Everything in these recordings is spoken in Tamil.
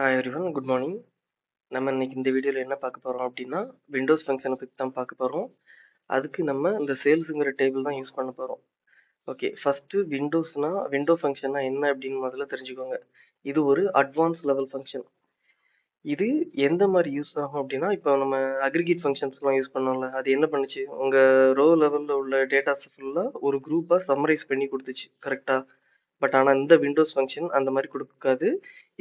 ஹாய் எவ்ரிவன் குட் மார்னிங் நம்ம இன்னைக்கு இந்த வீடியோவில் என்ன பார்க்க போகிறோம் அப்படின்னா விண்டோஸ் ஃபங்க்ஷனை பற்றி தான் பார்க்க போகிறோம் அதுக்கு நம்ம இந்த சேல்ஸுங்கிற டேபிள் தான் யூஸ் பண்ண போகிறோம் ஓகே ஃபஸ்ட்டு விண்டோஸ்னால் விண்டோ ஃபங்க்ஷன்னா என்ன அப்படின்னு முதல்ல தெரிஞ்சுக்கோங்க. இது ஒரு அட்வான்ஸ் லெவல் ஃபங்க்ஷன் இது எந்த மாதிரி யூஸ் ஆகும் அப்படின்னா இப்போ நம்ம அக்ரிகேட் ஃபங்க்ஷன்ஸ்லாம் யூஸ் பண்ணோம்ல அது என்ன பண்ணுச்சு? உங்கள் ரோ லெவலில் உள்ள டேட்டாஸ் ஃபுல்லாக ஒரு குரூப்பாக சம்மரைஸ் பண்ணி கொடுத்துச்சு கரெக்டாக பட் ஆனால் இந்த விண்டோஸ் ஃபங்க்ஷன் அந்த மாதிரி கொடுக்காது.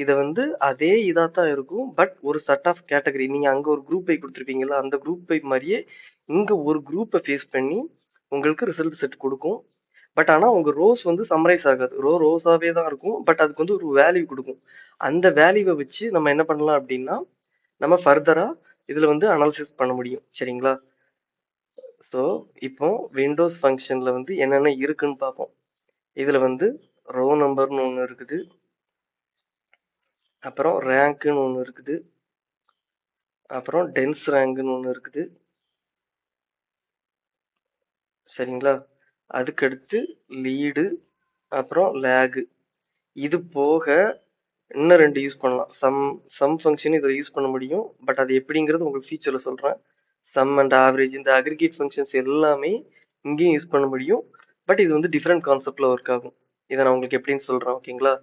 இதை வந்து அதே இதாக தான் இருக்கும். பட் ஒரு செட் ஆஃப் கேட்டகரி நீங்கள் அங்கே ஒரு குரூப் பை கொடுத்துருப்பீங்களா அந்த குரூப் பை மாதிரியே இங்கே ஒரு குரூப்பை ஃபேஸ் பண்ணி உங்களுக்கு ரிசல்ட் செட் கொடுக்கும். பட் ஆனால் உங்கள் ரோஸ் வந்து சம்மரைஸ் ஆகாது. ரோ ரோஸாகவே தான் இருக்கும். பட் அதுக்கு வந்து ஒரு வேல்யூ கொடுக்கும். அந்த வேல்யூவை வச்சு நம்ம என்ன பண்ணலாம் அப்படின்னா நம்ம ஃபர்தராக இதில் வந்து அனாலிசிஸ் பண்ண முடியும். சரிங்களா? ஸோ இப்போ விண்டோஸ் ஃபங்க்ஷனில் வந்து என்னென்ன இருக்குன்னு பார்ப்போம். இதில் வந்து ரோ நம்பர்னு ஒன்று இருக்குது. அப்புறம் ரேங்க்குன்னு ஒன்று இருக்குது. அப்புறம் டென்ஸ் ரேங்க்னு ஒன்று இருக்குது. சரிங்களா? அதுக்கடுத்து லீடு அப்புறம் லேகு இது போக இன்னும் ரெண்டு யூஸ் பண்ணலாம். சம் சம் ஃபங்க்ஷன் இதில் யூஸ் பண்ண முடியும். பட் அது எப்படிங்கிறது உங்களுக்கு ஃபியூச்சரில் சொல்கிறேன் சம் அண்ட் ஆவரேஜ் இந்த அக்ரிகேட் ஃபங்க்ஷன்ஸ் எல்லாமே இங்கேயும் யூஸ் பண்ண முடியும். பட் இது வந்து டிஃப்ரெண்ட் கான்செப்டில் ஒர்க் ஆகும். இதை நான் உங்களுக்கு எப்படின்னு சொல்கிறேன் ஓகேங்களா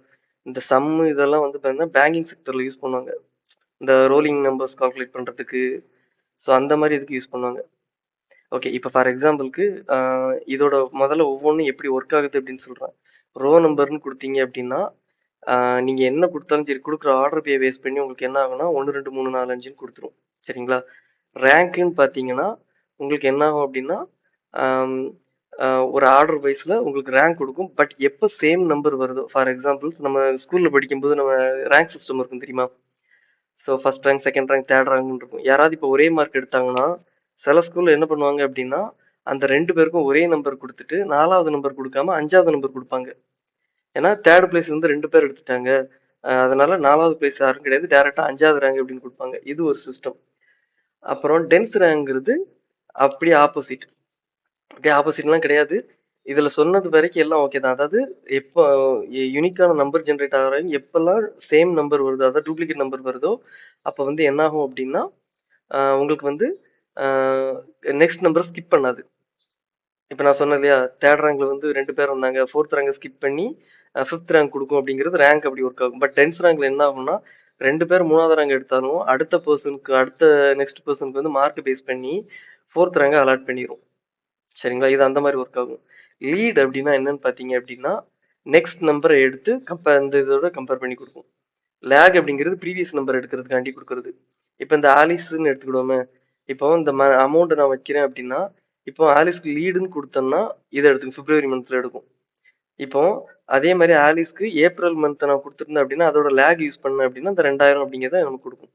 இந்த சம்மு இதெல்லாம் வந்து பார்த்தீங்கன்னா பேங்கிங் செக்டரில் யூஸ் பண்ணுவாங்க. இந்த ரோலிங் நம்பர்ஸ் கால்குலேட் பண்ணுறதுக்கு ஸோ அந்த மாதிரி இதுக்கு யூஸ் பண்ணுவாங்க. ஓகே இப்போ ஃபார் எக்ஸாம்பிளுக்கு இதோட முதல்ல ஒவ்வொன்றும் எப்படி ஒர்க் ஆகுது அப்படின்னு சொல்கிறேன் ரோ நம்பர்னு கொடுத்தீங்க அப்படின்னா நீங்கள் என்ன கொடுத்தாலும் சரி கொடுக்குற ஆர்டர் பே வேஸ்ட் பண்ணி உங்களுக்கு என்ன ஆகும்னா ஒன்று ரெண்டு மூணு நாலு அஞ்சுன்னு கொடுத்துரும். சரிங்களா? ரேங்க்குன்னு பார்த்தீங்கன்னா உங்களுக்கு என்ன ஆகும் அப்படின்னா ஒரு ஆர்டர் வைஸில் உங்களுக்கு ரேங்க் கொடுக்கும். பட் எப்போ சேம் நம்பர் வருதோ ஃபார் எக்ஸாம்பிள்ஸ் நம்ம ஸ்கூலில் படிக்கும்போது நம்ம ரேங்க் சிஸ்டம் இருக்கும் தெரியுமா? So first rank second rank third ரேங்க்னு இருக்கும். யாராவது இப்போ ஒரே மார்க் எடுத்தாங்கன்னா சில ஸ்கூலில் என்ன பண்ணுவாங்க அப்படின்னா அந்த ரெண்டு பேருக்கும் ஒரே நம்பர் கொடுத்துட்டு நாலாவது நம்பர் கொடுக்காம அஞ்சாவது நம்பர் கொடுப்பாங்க. ஏன்னா தேர்ட் பிளேஸ் வந்து ரெண்டு பேர் எடுத்துட்டாங்க. அதனால நாலாவது பிளேஸ் யாரும் கிடையாது. டேரெக்டாக அஞ்சாவது ரேங்க் அப்படின்னு கொடுப்பாங்க. இது ஒரு சிஸ்டம் அப்புறம் டென்த் ரேங்க்ங்கிறது அப்படியே ஆப்போசிட் ஓகே ஆப்போசிட்லாம் கிடையாது. இதில் சொன்னது வரைக்கும் எல்லாம் ஓகே தான். அதாவது எப்போ யூனிக்கான நம்பர் ஜென்ரேட் ஆகிற எப்போல்லாம் சேம் நம்பர் வருதோ அதாவது டூப்ளிகேட் நம்பர் வருதோ அப்போ வந்து என்ன ஆகும் அப்படின்னா உங்களுக்கு வந்து நெக்ஸ்ட் நம்பர் ஸ்கிப் பண்ணாது. இப்போ நான் சொன்னேன் இல்லையா தேர்ட் ரேங்க்ல வந்து ரெண்டு பேர் வந்தாங்க. ஃபோர்த் ரேங்கை ஸ்கிப் பண்ணி ஃபிஃப்த் ரேங்க் கொடுக்கும் அப்படிங்கிறது ரேங்க் அப்படி ஒர்க் ஆகும். பட் டென்த் ரேங்க்ல என்ன ஆகும்னா ரெண்டு பேர் மூணாவது ரேங்க் எடுத்தாலும் அடுத்த பர்சனுக்கு அடுத்த நெக்ஸ்ட் பர்சனுக்கு வந்து மார்க் பேஸ் பண்ணி ஃபோர்த் ரேங்கை அலாட் பண்ணிடும் சரிங்களா? இது அந்த மாதிரி ஒர்க் ஆகும். லீட் அப்படின்னா என்னன்னு பார்த்தீங்க அப்படின்னா நெக்ஸ்ட் நம்பரை எடுத்து கம்பேர் இந்த இதோட கம்பேர் பண்ணி கொடுக்கும். லேக் அப்படிங்கிறது ப்ரீவியஸ் நம்பர் எடுக்கிறதுக்காண்டி கொடுக்குறது. இப்போ இந்த ஆலிஸ்ன்னு எடுத்துக்கிடுவோமே. இப்போ இந்த ம அமௌண்ட்டை நான் வைக்கிறேன் அப்படின்னா இப்போ ஆலிஸ்க்கு லீடுன்னு கொடுத்தோம்னா இதை எடுத்துக்கும் பிப்ரவரி மந்த்தில் எடுக்கும். இப்போ அதே மாதிரி ஆலிஸ்க்கு ஏப்ரல் மந்த் நான் கொடுத்துருந்தேன் அப்படின்னா அதோட லேக் யூஸ் பண்ணேன் அப்படின்னா இந்த ரெண்டாயிரம் அப்படிங்கிறத நமக்கு கொடுக்கும்.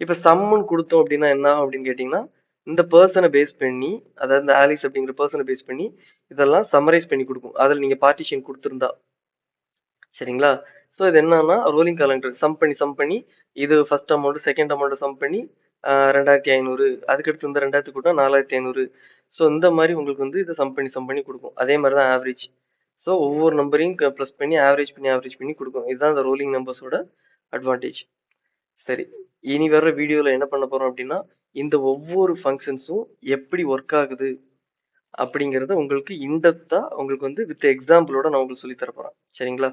இப்போ சம்முன்னு கொடுத்தோம் அப்படின்னா என்ன அப்படின்னு கேட்டிங்கன்னா இந்த பர்சனை பேஸ் பண்ணி அதாவது இந்த ஆலிஸ் அப்படிங்கிற பர்சனை பேஸ் பண்ணி இதெல்லாம் சம்மரைஸ் பண்ணி கொடுக்கும். அதில் நீங்கள் பார்ட்டிஷன் கொடுத்துருந்தா. சரிங்களா? ஸோ இது என்னன்னா ரோலிங் காலண்டர் சம் பண்ணி சம் பண்ணி இது first amount second amount sum பண்ணி ரெண்டாயிரத்தி ஐநூறு. அதுக்கடுத்து இந்த ரெண்டாயிரத்தி கூட நாலாயிரத்தி ஐநூறு. ஸோ இந்த மாதிரி உங்களுக்கு வந்து இதை சம் பண்ணி சம் பண்ணி கொடுக்கும். அதே மாதிரி தான் ஆவரேஜ் ஸோ ஒவ்வொரு நம்பரையும் ப்ளஸ் பண்ணி ஆவரேஜ் பண்ணி ஆவரேஜ் பண்ணி கொடுக்கும். இதுதான் இந்த ரோலிங் நம்பர்ஸோட அட்வான்டேஜ் சரி. இனி வர்ற வீடியோவில் என்ன பண்ண போகிறோம் அப்படின்னா இந்த ஒவ்வொரு ஃபங்க்ஷன்ஸும் எப்படி ஒர்க் ஆகுது அப்படிங்கிறத உங்களுக்கு இன்டெப்த்தாக உங்களுக்கு வந்து வித் எக்ஸாம்பிளோட நான் உங்களுக்கு சொல்லித்தரப்போகிறேன் போகிறேன் சரிங்களா?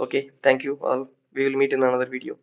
Okay thank you all we will meet in another video